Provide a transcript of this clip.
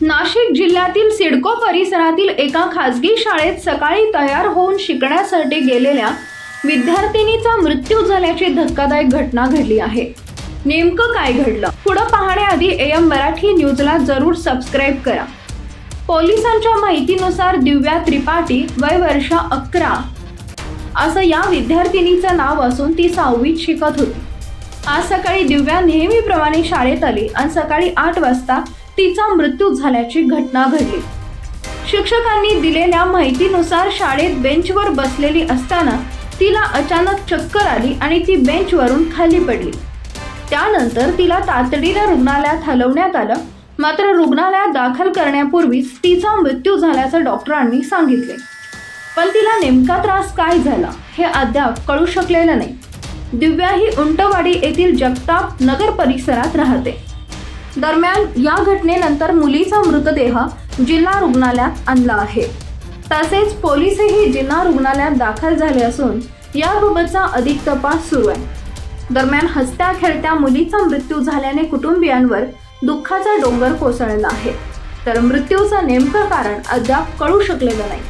नाशिक जिल्ह्यातील सिडको परिसरातील एका खासगी शाळेत सकाळी तयार होऊन शिकण्यासाठी गेलेल्या विद्यार्थिनीचा मृत्यू झाल्याची धक्कादायक घटना घडली आहे. नेमकं काय घडलं? पुढं पाहण्याआधी एम मराठी न्यूजला जरूर सबस्क्राईब करा. पोलिसांच्या माहितीनुसार दिव्या त्रिपाठी वय वर्ष अकरा. असं या विद्यार्थिनीचं नाव असून ती सहावीत शिकत होती. आज सकाळी दिव्या नेहमीप्रमाणे शाळेत आली आणि सकाळी आठ वाजता तिचा मृत्यू झाल्याची घटना घडली. शिक्षकांनी दिलेल्या माहितीनुसार शाळेत बेंचवर बसलेली असताना तिला अचानक चक्कर आली आणि ती बेंचवरून खाली पडली. त्यानंतर तिला तातडीनं रुग्णालयात हलवण्यात आलं. मात्र रुग्णालयात दाखल करण्यापूर्वीच तिचा मृत्यू झाल्याचं डॉक्टरांनी सांगितले. पण तिला नेमका त्रास काय झाला हे अद्याप कळू शकलेलं नाही. दिव्या ही उंटवाडी येथील जगताप नगर परिसरात राहते. दरम्यान या घटनेनंतर मुलीचा मृतदेह जिल्हा रुग्णालयात आणला आहे. तसेच पोलीसही जिल्हा रुग्णालयात दाखल झाले असून याबाबतचा अधिक तपास सुरू आहे. दरम्यान हसत्या खेळत्या मुलीचा मृत्यू झाल्याने कुटुंबियांवर दुःखाचा डोंगर कोसळला आहे. तर मृत्यूचं नेमकं कारण अद्याप कळू शकलेलं नाही.